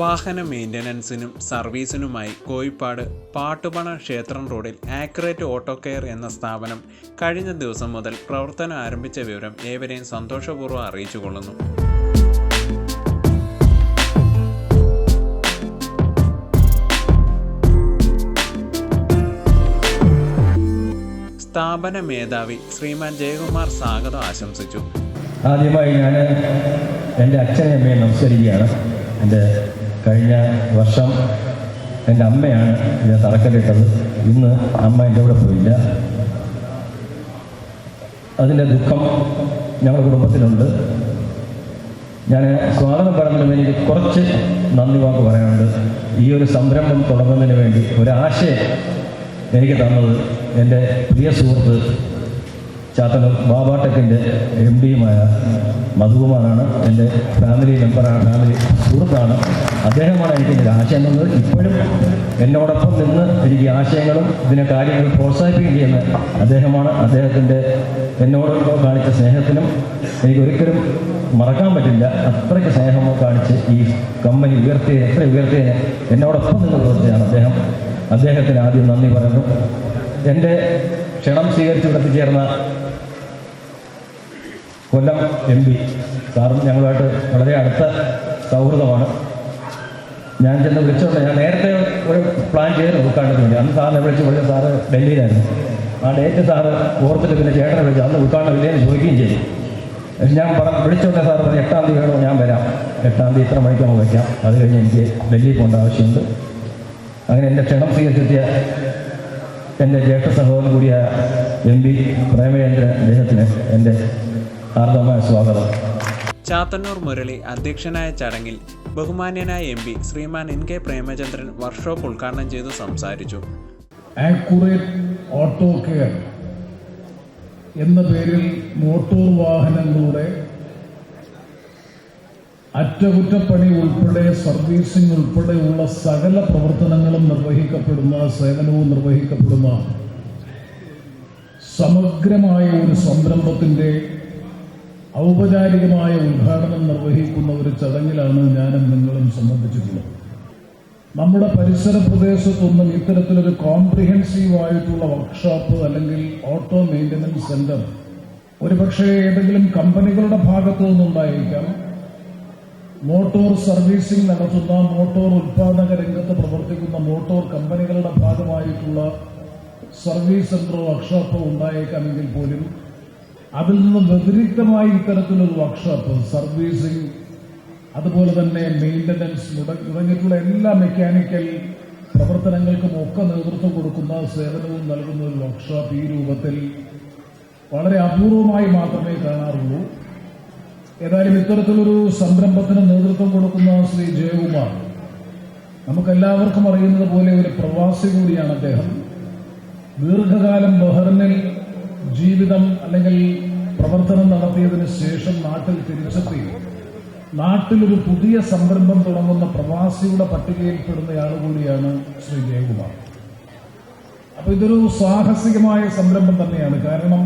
വാഹന മെയിന്റനൻസിനും സർവീസിനുമായി കോഴിപ്പാട് പാട്ടുപണ ക്ഷേത്രം റോഡിൽ ആക്യുറേറ്റ് ഓട്ടോ കെയർ എന്ന സ്ഥാപനം കഴിഞ്ഞ ദിവസം മുതൽ പ്രവർത്തനം ആരംഭിച്ച വിവരം ഏവരെയും സന്തോഷപൂർവം അറിയിച്ചു കൊള്ളുന്നു സ്ഥാപന മേധാവി ശ്രീമാൻ ജയകുമാർ സ്വാഗതം ആശംസിച്ചു. ആദ്യമായി ഞാൻ എന്റെ അച്ഛനെ അമ്മയെ നമസ്കരിക്കുകയാണ്. എന്റെ കഴിഞ്ഞ വർഷം എന്റെ അമ്മയാണ് ഞാൻ തറക്കല്ലിട്ടത്. ഇന്ന് അമ്മ എന്റെ കൂടെ പോയില്ല. അതിന്റെ ദുഃഖം ഞങ്ങളുടെ കുടുംബത്തിലുണ്ട്. ഞാൻ സ്വാഗതം പറഞ്ഞതിന് വേണ്ടി കുറച്ച് നന്ദി വാക്ക് പറയാനുണ്ട്. ഈ ഒരു സംരംഭം തുടങ്ങുന്നതിന് വേണ്ടി ഒരാശയം എനിക്ക് തന്നത് എന്റെ പ്രിയ സുഹൃത്ത് ചാത്തന്നൂർ ബാബാടെക്കിന്റെ എം ഡിയുമായ മധുകുമാറാണ്. എന്റെ ഫാമിലി മെമ്പറാണ് ഫാമിലി സുഹൃത്താണ്. അദ്ദേഹമാണ് എനിക്ക് ഇതിന്റെ ആശയം തന്നത് ഇപ്പോഴും എന്നോടൊപ്പം നിന്ന് എനിക്ക് ആശയങ്ങളും ഇതിനെ കാര്യങ്ങൾ പ്രോത്സാഹിപ്പിക്കുകയെന്ന് അദ്ദേഹമാണ് അദ്ദേഹത്തിന്റെ എന്നോട് കാണിച്ച സ്നേഹത്തിനും എനിക്ക് ഒരിക്കലും മറക്കാൻ പറ്റില്ല. അത്രയ്ക്ക് സ്നേഹം കാണിച്ച് ഈ കമ്പനി ഉയർത്തിയ എത്ര ഉയർത്തിയതിനെ എന്നോടൊപ്പം നിന്ന് പ്രവർത്തിയാണ് അദ്ദേഹം. അദ്ദേഹത്തിന് ആദ്യം നന്ദി പറയുന്നു. എന്റെ ക്ഷണം സ്വീകരിച്ച് ഇവിടെ എത്തിച്ചേർന്ന കൊല്ലം എം പി. സാറും ഞങ്ങളുമായിട്ട് വളരെ അടുത്ത സൗഹൃദമാണ്. ഞാൻ ചെന്ന് വിളിച്ചോണ്ട് ഞാൻ നേരത്തെ ഒരു പ്ലാൻ ചെയ്ത് ഉദ്ഘാടനത്തിന് വേണ്ടി അന്ന് സാറിനെ വിളിച്ച് വിളിച്ച സാറ് ഡൽഹിയിലായിരുന്നു. ആ ഡേറ്റ് സാറ് ഓർത്തിട്ട് പിന്നെ ചേട്ടനെ വിളിച്ചു അന്ന് ഉൾക്കാണ്ടില്ലേ എന്ന് ചോദിക്കുകയും ചെയ്തു. ഞാൻ പറ വിളിച്ചോണ്ട് സാറ് പറഞ്ഞു എട്ടാം തീയതി വേണോ? ഞാൻ വരാം. എട്ടാം തീയതി ഇത്ര മണിക്ക് നമുക്ക് വയ്ക്കാം. അത് കഴിഞ്ഞ് എനിക്ക് ഡൽഹിയിൽ പോകേണ്ട ആവശ്യമുണ്ട്. അങ്ങനെ എന്റെ ക്ഷണം സ്വീകരിച്ചെത്തിയ എന്റെ ജ്യേഷ്ഠ സഹോദരൻ കൂടിയായ എം പി പ്രേമചന്ദ്രൻ അദ്ദേഹത്തിന് എന്റെ ഹാർദമായ സ്വാഗതം. ചാത്തന്നൂർ മുരളി അധ്യക്ഷനായ ചടങ്ങിൽ ബഹുമാന്യനായ M P Sriman N K Premachandran workshop ഉദ്ഘാടനം ചെയ്തു സംസാരിച്ചു. ആക്യുറേറ്റ് ഓട്ടോ കെയർ എന്ന പേരിൽ മോട്ടോർ വാഹനങ്ങളുടെ അറ്റകുറ്റപ്പണി ഉൾപ്പെടെ സർവീസിംഗ് ഉൾപ്പെടെയുള്ള സകല പ്രവർത്തനങ്ങളും നിർവഹിക്കപ്പെടുന്ന സേവനവും നിർവഹിക്കപ്പെടുന്ന സമഗ്രമായ ഒരു സംരംഭത്തിന്റെ ഔപചാരികമായ ഉദ്ഘാടനം നിർവഹിക്കുന്ന ഒരു ചടങ്ങിലാണ് ഞാനും നിങ്ങളും സംബന്ധിച്ചിട്ടുള്ളത്. നമ്മുടെ പരിസര പ്രദേശത്തൊന്നും ഇത്തരത്തിലൊരു കോംപ്രിഹെൻസീവ് ആയിട്ടുള്ള വർക്ക്ഷോപ്പ് അല്ലെങ്കിൽ ഓട്ടോ മെയിന്റനൻസ് സെന്റർ ഒരുപക്ഷെ ഏതെങ്കിലും കമ്പനികളുടെ ഭാഗത്തു നിന്നുണ്ടായിരിക്കാം മോട്ടോർ സർവീസിംഗ് നടത്തുന്ന മോട്ടോർ ഉൽപാദക രംഗത്ത് പ്രവർത്തിക്കുന്ന മോട്ടോർ കമ്പനികളുടെ ഭാഗമായിട്ടുള്ള സർവീസ് സെന്ററോ വർക്ക്ഷോപ്പോ ഉണ്ടായേക്കാമെങ്കിൽ പോലും അതിൽ നിന്ന് വ്യതിരിക്തമായി ഇത്തരത്തിലൊരു വർക്ക്ഷോപ്പ് സർവീസിംഗ് അതുപോലെ തന്നെ മെയിന്റനൻസ് തുടങ്ങിയിട്ടുള്ള എല്ലാ മെക്കാനിക്കൽ പ്രവർത്തനങ്ങൾക്കും ഒക്കെ നേതൃത്വം കൊടുക്കുന്ന സേവനവും നൽകുന്ന ഒരു വർക്ക്ഷോപ്പ് ഈ രൂപത്തിൽ വളരെ അപൂർവമായി മാത്രമേ കാണാറുള്ളൂ. ഏതായാലും ഇത്തരത്തിലൊരു സംരംഭത്തിന് നേതൃത്വം കൊടുക്കുന്ന ശ്രീ ജയകുമാർ നമുക്കെല്ലാവർക്കും അറിയുന്നത് പോലെ ഒരു പ്രവാസി കൂടിയാണ് അദ്ദേഹം. ദീർഘകാലം ബഹ്റിനിൽ ജീവിതം അല്ലെങ്കിൽ പ്രവർത്തനം നടത്തിയതിന് ശേഷം നാട്ടിൽ തിരിച്ചെത്തി. നാട്ടിലൊരു പുതിയ സംരംഭം തുടങ്ങുന്ന പ്രവാസിയുടെ പട്ടികയിൽപ്പെടുന്നയാൾ കൂടിയാണ് ശ്രീ ജയകുമാർ. അപ്പൊ ഇതൊരു സാഹസികമായ സംരംഭം തന്നെയാണ്. കാരണം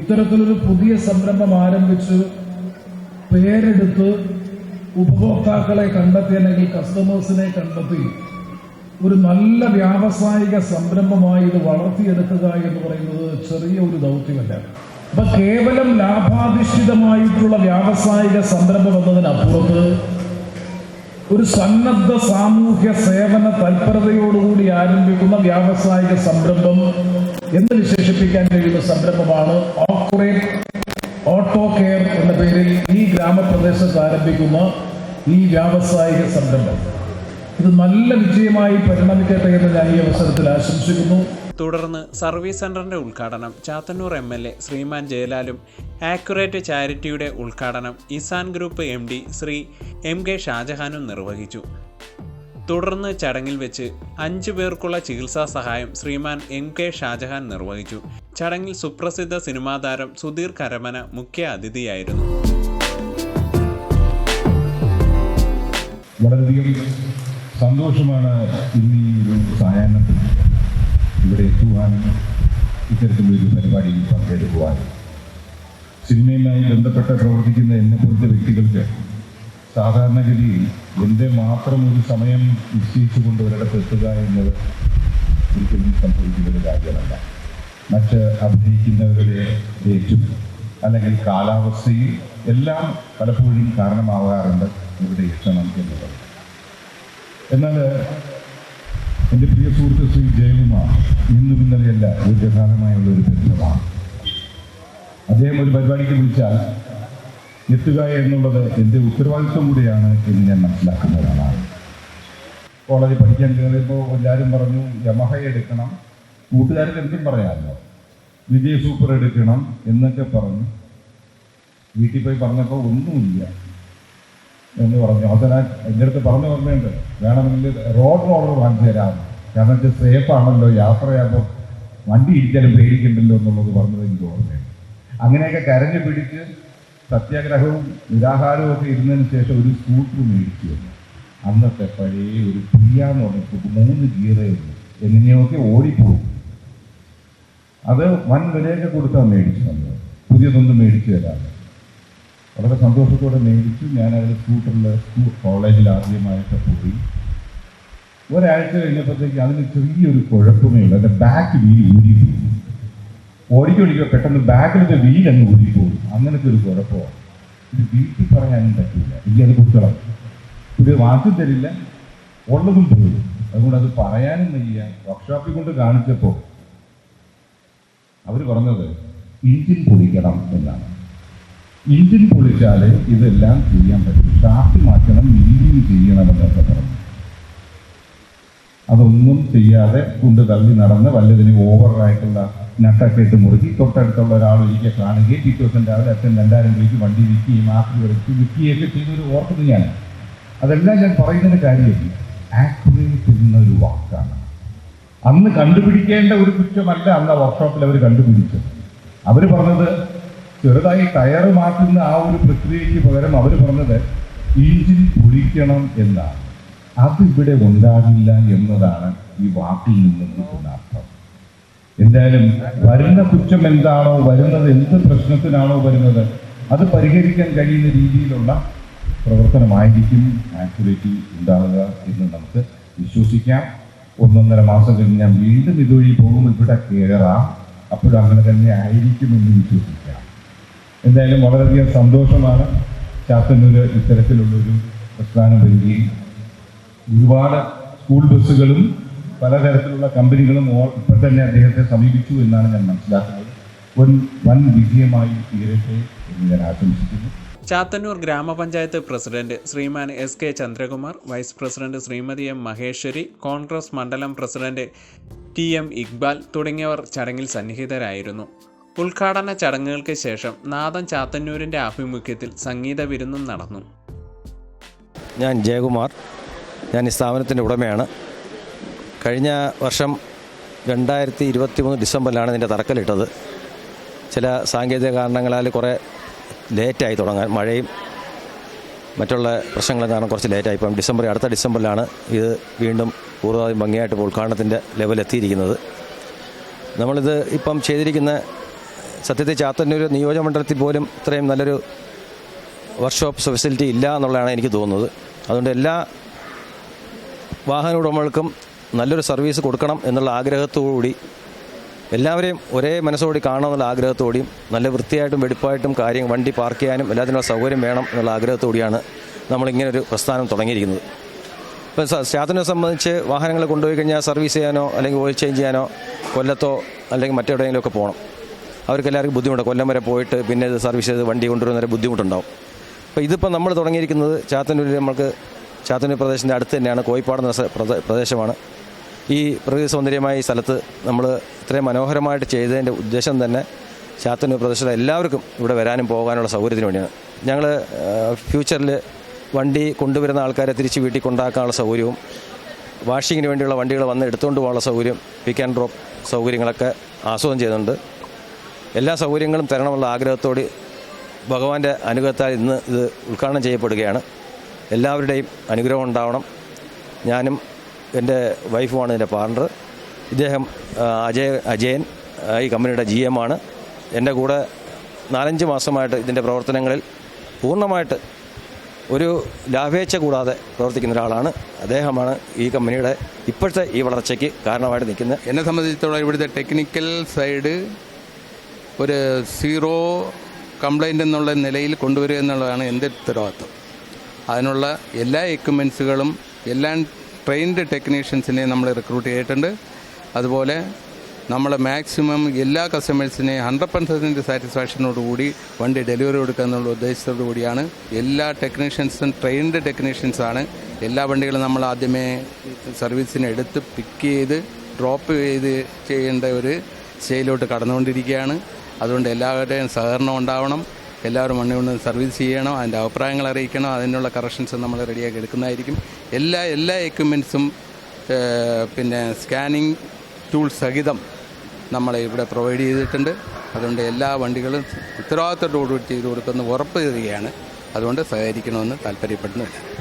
ഇത്തരത്തിലൊരു പുതിയ സംരംഭം ആരംഭിച്ച് പേരെടുത്ത് ഉപഭോക്താക്കളെ കണ്ടെത്തി അല്ലെങ്കിൽ കസ്റ്റമേഴ്സിനെ കണ്ടെത്തി ഒരു നല്ല വ്യാവസായിക സംരംഭമായി ഇത് വളർത്തിയെടുക്കുക എന്ന് പറയുന്നത് ചെറിയ ഒരു ദൗത്യമല്ല. അപ്പൊ കേവലം ലാഭാധിഷ്ഠിതമായിട്ടുള്ള വ്യാവസായിക സംരംഭം എന്നതിനപ്പുറത്ത് ഒരു സന്നദ്ധ സാമൂഹ്യ സേവന തൽപരതയോടുകൂടി ആരംഭിക്കുന്ന വ്യാവസായിക സംരംഭം എന്ന് വിശേഷിപ്പിക്കാൻ കഴിയുന്ന സംരംഭമാണ് ഓപ്പറേറ്റ് ഓട്ടോ കെയർ എന്ന പേരിൽ ഈ ഗ്രാമപ്രദേശത്ത് ആരംഭിക്കുന്ന ഈ വ്യാവസായിക സംരംഭം. ഇത് നല്ല വിജയമായി പരിണമിക്കട്ടെ എന്ന് ഞാൻ ഈ അവസരത്തിൽ ആശംസിക്കുന്നു. തുടർന്ന് സർവീസ് സെന്ററിന്റെ ഉദ്ഘാടനം Chathannoor M L A Sriman ജയലാലും accurate ചാരിറ്റിയുടെ ഉദ്ഘാടനം Isan group M D Sri M K ഷാജഹാനും നിർവഹിച്ചു. തുടർന്ന് ചടങ്ങിൽ വെച്ച് അഞ്ചു പേർക്കുള്ള ചികിത്സാ സഹായം ശ്രീമാൻ എം കെ ഷാജഹാൻ നിർവഹിച്ചു. ചടങ്ങിൽ സുപ്രസിദ്ധ സിനിമാ താരം സുധീർ കരമന മുഖ്യ അതിഥിയായിരുന്നു. വളരെയധികം സന്തോഷമാണ് ഇന്ന് ഈ ഒരു സായാഹ്നത്തിൽ ഇവിടെ എത്തുവാനും ഇത്തരത്തിലൊരു പരിപാടിയിൽ പങ്കെടുക്കുവാനും സിനിമയുമായി ബന്ധപ്പെട്ട് പ്രവർത്തിക്കുന്ന എന്നെ പോലത്തെ വ്യക്തികൾക്ക് സാധാരണഗതിയിൽ എന്റെ മാത്രം ഒരു സമയം നിശ്ചയിച്ചുകൊണ്ട് ഒരിടത്ത് എത്തുക എന്നത് ഒരിക്കലും സംഭവിക്കുന്ന ഒരു കാര്യമല്ല. മറ്റ് അഭിനയിക്കുന്നവരുടെ ഏറ്റും അല്ലെങ്കിൽ കാലാവസ്ഥയും എല്ലാം പലപ്പോഴും കാരണമാവാറുണ്ട് ഇവിടെ എത്തണം എന്നുള്ളത് എന്നാൽ എന്റെ പ്രിയ സുഹൃത്ത് ശ്രീ ജയകുമാർ ഇന്നും ഇന്നലെയല്ല ദീർഘകാലമായുള്ള ഒരു ബന്ധമാണ്. അദ്ദേഹം ഒരു പരിപാടിക്ക് വിളിച്ചാൽ എത്തുക എന്നുള്ളത് എന്റെ ഉത്തരവാദിത്വം കൂടിയാണ് എന്ന് ഞാൻ മനസ്സിലാക്കുന്ന ഒരാളാണ്. പഠിക്കാൻ കയറിയപ്പോൾ എല്ലാവരും പറഞ്ഞു യമഹ എടുക്കണം. കൂട്ടുകാർക്ക് എന്തും പറയാമല്ലോ. വിജയ് സൂപ്പർ എടുക്കണം എന്നൊക്കെ പറഞ്ഞു. വീട്ടിൽ പോയി പറഞ്ഞപ്പോൾ ഒന്നുമില്ല എന്ന് പറഞ്ഞു. അവസാനം എന്റെ അടുത്ത് പറഞ്ഞു പറഞ്ഞുണ്ട് വേണമെങ്കിൽ റോഡ് റോളർ വാങ്ങിച്ചു തരാം. കാരണം വെച്ചാൽ സേഫ് ആണല്ലോ യാത്രയാകുമ്പോൾ വണ്ടി ഇരിക്കാനും പേടിക്കണ്ടല്ലോ എന്നുള്ളത് പറഞ്ഞത് എനിക്ക് ഓർമ്മയുണ്ട്. അങ്ങനെയൊക്കെ കരഞ്ഞു പിടിച്ച് സത്യാഗ്രഹവും നിരാഹാരവും ഒക്കെ ഇരുന്നതിന് ശേഷം ഒരു സ്കൂട്ടർ മേടിച്ചു. വന്നു അന്നത്തെ പഴയ ഒരു പുയ്യാന്ന് പറഞ്ഞു മൂന്ന് ഗിയറേ എങ്ങനെയൊക്കെ ഓടിപ്പോകും. അത് വൻ വിലയൊക്കെ കൊടുത്താണ് മേടിച്ചു നമ്മൾ പുതിയതൊന്നും മേടിച്ചു തരാം വളരെ സന്തോഷത്തോടെ മേടിച്ചു. ഞാൻ അതിൽ സ്കൂട്ടറിൽ കോളേജിൽ ആദ്യമായിട്ട് പോയി. ഒരാഴ്ച കഴിഞ്ഞപ്പോഴത്തേക്ക് അതിന് ചെറിയൊരു കുഴപ്പമേ ഉള്ളൂ എന്റെ ബാക്ക് വീൽ ഊരിപ്പോയി ഓടിക്കൊടിക്കുക പെട്ടെന്ന് ബാക്കിലത്തെ വീൽ അങ്ങ് ഊരിപ്പോകും അങ്ങനത്തെ ഒരു കുഴപ്പമാണ് ഇത് വീട്ടിൽ പറയാനും പറ്റില്ല. അത് കുട്ടികളും. ഇത് വാക്കും തരില്ല. ഉള്ളതും പോയി. അതുകൊണ്ട് അത് പറയാനും വയ്യ. വർക്ക്ഷോപ്പിൽ കൊണ്ട് കാണിച്ചപ്പോൾ അവർ പറഞ്ഞത് ഇഞ്ചിൻ പൊളിക്കണം എന്നാണ്. ഇഞ്ചിൻ പൊളിച്ചാലേ ഇതെല്ലാം ചെയ്യാൻ പറ്റും. ഷാഫ്റ്റ് മാറ്റണം മില്ലിങ് ചെയ്യണമെന്നൊക്കെ പറഞ്ഞു. അതൊന്നും ചെയ്യാതെ കൊണ്ട് തള്ളി നടന്ന് വല്ലതിന് ഓവറായിട്ടുള്ള നട്ടൊക്കെ ഇട്ട് മുറുക്കി തൊട്ടടുത്തുള്ള ഒരാൾ ഒരിക്കൽ കാണുകയും പിറ്റേ രാവിലെ അച്ഛൻ രണ്ടായിരം രൂപയ്ക്ക് വണ്ടി വിൽക്കുകയും ആക്കി വരച്ച് വിൽക്കുകയൊക്കെ ചെയ്തൊരു ഓർക്കുന്നത് ഞാൻ അതെല്ലാം ഞാൻ പറയുന്നതിന് കാര്യമില്ല. ആക്യുറേറ്റ് എന്നൊരു വാക്കാണ്. അന്ന് കണ്ടുപിടിക്കേണ്ട ഒരു കുറ്റമല്ല അന്ന് വർക്ക്ഷോപ്പിൽ അവർ കണ്ടുപിടിച്ചത്. അവർ പറഞ്ഞത് ചെറുതായി ടയർ മാറ്റുന്ന ആ ഒരു പ്രക്രിയയ്ക്ക് പകരം അവർ പറഞ്ഞത് എഞ്ചിൻ പൊളിക്കണം എന്നാണ്. അതിവിടെ ഉണ്ടാകില്ല എന്നതാണ് ഈ വാക്കിൽ നിന്നും കിട്ടുന്ന അർത്ഥം. എന്തായാലും വരുന്ന കുറ്റം എന്താണോ വരുന്നത് എന്ത് പ്രശ്നത്തിനാണോ വരുന്നത് അത് പരിഹരിക്കാൻ കഴിയുന്ന രീതിയിലുള്ള പ്രവർത്തനമായിരിക്കും ആക്ടിവിറ്റി ഉണ്ടാവുക എന്ന് നമുക്ക് വിശ്വസിക്കാം. ഒന്നൊന്നര മാസം കഴിഞ്ഞ് ഞാൻ വീണ്ടും ഇതുവഴി പോകും ഇവിടെ കയറാം അപ്പോഴും അങ്ങനെ തന്നെ ആയിരിക്കുമെന്ന് വിശ്വസിക്കാം. എന്തായാലും വളരെയധികം സന്തോഷമാണ് ചാത്തന്നൂര് ഇത്തരത്തിലുള്ളൊരു പ്രസ്ഥാനം വരികയും ഒരുപാട് സ്കൂൾ ബസ്സുകളും പലതരത്തിലുള്ള കമ്പനികളും ഇപ്പോൾ തന്നെ അദ്ദേഹത്തെ സമീപിച്ചു എന്നാണ് ഞാൻ മനസ്സിലാക്കുന്നത്. വൻ വൻ വിജയമായി തീരട്ടെ എന്ന് ഞാൻ ആശംസിക്കുന്നു. ചാത്തന്നൂർ ഗ്രാമപഞ്ചായത്ത് president Sriman S K Chandrakumar vice president Srimathi M Maheshwari Congress മണ്ഡലം പ്രസിഡന്റ് ടി എം ഇക്ബാൽ തുടങ്ങിയവർ ചടങ്ങിൽ സന്നിഹിതരായിരുന്നു. ഉദ്ഘാടന ചടങ്ങുകൾക്ക് ശേഷം നാദൻ ചാത്തന്നൂരിന്റെ ആഭിമുഖ്യത്തിൽ സംഗീത വിരുന്നും നടന്നു. ഞാൻ ജയകുമാർ. ഞാൻ ഈ സ്ഥാപനത്തിന്റെ ഉടമയാണ്. കഴിഞ്ഞ വർഷം രണ്ടായിരത്തി ഇരുപത്തി മൂന്ന് ഡിസംബറിലാണ് ഇതിന്റെ തറക്കല്ലിട്ടത്. ചില സാങ്കേതിക കാരണങ്ങളാൽ കുറേ ലേറ്റായി തുടങ്ങാൻ. മഴയും മറ്റുള്ള പ്രശ്നങ്ങളും കാരണം കുറച്ച് ലേറ്റായി. ഇപ്പം ഡിസംബർ അടുത്ത ഡിസംബറിലാണ് ഇത് വീണ്ടും പൂർവമായും ഭംഗിയായിട്ട് ഇപ്പോൾ ഉദ്ഘാടനത്തിന്റെ ലെവലെത്തിയിരിക്കുന്നത്. നമ്മളിത് ഇപ്പം ചെയ്തിരിക്കുന്ന സത്യത്തിൽ ചാത്തന്നൂർ നിയോജകമണ്ഡലത്തിൽ പോലും ഇത്രയും നല്ലൊരു വർക്ക്ഷോപ്പ് ഫെസിലിറ്റി ഇല്ല എന്നുള്ളതാണ് എനിക്ക് തോന്നുന്നത്. അതുകൊണ്ട് എല്ലാ വാഹന ഉടമകൾക്കും നല്ലൊരു സർവീസ് കൊടുക്കണം എന്നുള്ള ആഗ്രഹത്തോടുകൂടി എല്ലാവരെയും ഒരേ മനസ്സോടി കാണണം എന്നുള്ള ആഗ്രഹത്തോടെയും നല്ല വൃത്തിയായിട്ടും വെടിപ്പായിട്ടും കാര്യം വണ്ടി പാർക്ക് ചെയ്യാനും എല്ലാത്തിനുള്ള സൗകര്യം വേണം എന്നുള്ള ആഗ്രഹത്തോടെയാണ് നമ്മളിങ്ങനെ ഒരു പ്രസ്ഥാനം തുടങ്ങിയിരിക്കുന്നത്. ഇപ്പോൾ സ്റ്റാഫിനെ സംബന്ധിച്ച് വാഹനങ്ങൾ കൊണ്ടുപോയി കഴിഞ്ഞാൽ സർവീസ് ചെയ്യാനോ അല്ലെങ്കിൽ ഓയിൽ ചേഞ്ച് ചെയ്യാനോ കൊല്ലത്തോ അല്ലെങ്കിൽ മറ്റെവിടെയെങ്കിലും ഒക്കെ പോകണം. അവർക്ക് എല്ലാവർക്കും ബുദ്ധിമുട്ട് കൊല്ലം വരെ പോയിട്ട് പിന്നെ ഇത് സർവീസ് ചെയ്ത് വണ്ടി കൊണ്ടുവരുന്ന വരെ ബുദ്ധിമുട്ടുണ്ടാവും. അപ്പോൾ ഇതിപ്പോൾ നമ്മൾ തുടങ്ങിയിരിക്കുന്നത് ചാത്തന്നൂരിൽ നമുക്ക് ചാത്തന്നൂർ പ്രദേശത്തിന്റെ അടുത്ത് തന്നെയാണ് കോയിപ്പാട് എന്ന പ്രദേശമാണ്. ഈ പ്രകൃതി സൗന്ദര്യമായ ഈ സ്ഥലത്ത് നമ്മൾ ഇത്രയും മനോഹരമായിട്ട് ചെയ്തതിന്റെ ഉദ്ദേശം തന്നെ ചാത്തന്നൂർ പ്രദേശത്തെ എല്ലാവർക്കും ഇവിടെ വരാനും പോകാനുള്ള സൗകര്യത്തിന് വേണ്ടിയാണ്. ഞങ്ങൾ ഫ്യൂച്ചറിൽ വണ്ടി കൊണ്ടുവരുന്ന ആൾക്കാരെ തിരിച്ച് വീട്ടിൽ കൊണ്ടാക്കാനുള്ള സൗകര്യവും വാഷിങ്ങിന് വേണ്ടിയുള്ള വണ്ടികൾ വന്ന് എടുത്തുകൊണ്ട് പോകാനുള്ള സൗകര്യം പിക്ക് ആൻഡ് ഡ്രോപ്പ് സൗകര്യങ്ങളൊക്കെ ആസ്വാദനം ചെയ്യുന്നുണ്ട്. എല്ലാ സൗകര്യങ്ങളും തരണമെന്നുള്ള ആഗ്രഹത്തോടെ ഭഗവാന്റെ അനുഗ്രഹത്താൽ ഇന്ന് ഇത് ഉദ്ഘാടനം ചെയ്യപ്പെടുകയാണ്. എല്ലാവരുടെയും അനുഗ്രഹം ഉണ്ടാവണം. ഞാനും എന്റെ വൈഫുമാണ് എന്റെ പാർട്ണർ ഇദ്ദേഹം അജയ് അജയൻ ഈ കമ്പനിയുടെ ജി എം ആണ്. എന്റെ കൂടെ നാലഞ്ച് മാസമായിട്ട് ഇതിന്റെ പ്രവർത്തനങ്ങളിൽ പൂർണമായിട്ട് ഒരു ലാഭേച്ഛ കൂടാതെ പ്രവർത്തിക്കുന്ന ഒരാളാണ്. അദ്ദേഹമാണ് ഈ കമ്പനിയുടെ ഇപ്പോഴത്തെ ഈ വളർച്ചയ്ക്ക് കാരണമായിട്ട് നിൽക്കുന്നത്. എന്നെ സംബന്ധിച്ചിടത്തോളം ഇവിടുത്തെ ടെക്നിക്കൽ സൈഡ് ഒരു സീറോ കംപ്ലൈന്റ് എന്നുള്ള നിലയിൽ കൊണ്ടുവരിക എന്നുള്ളതാണ് എന്റെ ഉത്തരവാദിത്വം. അതിനുള്ള എല്ലാ എക്യുപ്മെൻസുകളും എല്ലാ ട്രെയിൻഡ് ടെക്നീഷ്യൻസിനെ നമ്മൾ റിക്രൂട്ട് ചെയ്തിട്ടുണ്ട്. അതുപോലെ നമ്മൾ മാക്സിമം എല്ലാ കസ്റ്റമേഴ്സിനെയും ഹൺഡ്രഡ് പെർസെന്റ് സാറ്റിസ്ഫാക്ഷനോടുകൂടി വണ്ടി ഡെലിവറി കൊടുക്കുക എന്നുള്ള ഉദ്ദേശത്തോടു കൂടിയാണ് എല്ലാ ടെക്നീഷ്യൻസും ട്രെയിൻഡ് ടെക്നീഷ്യൻസാണ് എല്ലാ വണ്ടികളും നമ്മൾ ആദ്യമേ സർവീസിന് എടുത്ത് പിക്ക് ചെയ്ത് ഡ്രോപ്പ് ചെയ്ത് ചെയ്യേണ്ട ഒരു സ്റ്റേയിലോട്ട് കടന്നുകൊണ്ടിരിക്കുകയാണ്. അതുകൊണ്ട് എല്ലാവരുടെയും സഹകരണം ഉണ്ടാവണം. എല്ലാവരും വണ്ടി കൊണ്ട് സർവീസ് ചെയ്യണം അതിന്റെ അഭിപ്രായങ്ങൾ അറിയിക്കണം അതിനുള്ള കറക്ഷൻസ് നമ്മൾ റെഡിയാക്കി എടുക്കുന്നതായിരിക്കും. എല്ലാ എല്ലാ എക്യുപ്മെൻസും പിന്നെ സ്കാനിങ് ടൂൾ സഹിതം നമ്മൾ ഇവിടെ പ്രൊവൈഡ് ചെയ്തിട്ടുണ്ട്. അതുകൊണ്ട് എല്ലാ വണ്ടികളും ഉത്തരവാദിത്തത്തോടുകൂടി ചെയ്തു കൊടുക്കുമെന്ന് ഉറപ്പ് തരികയാണ്. അതുകൊണ്ട് സഹകരിക്കണമെന്ന് താല്പര്യപ്പെടുന്നില്ല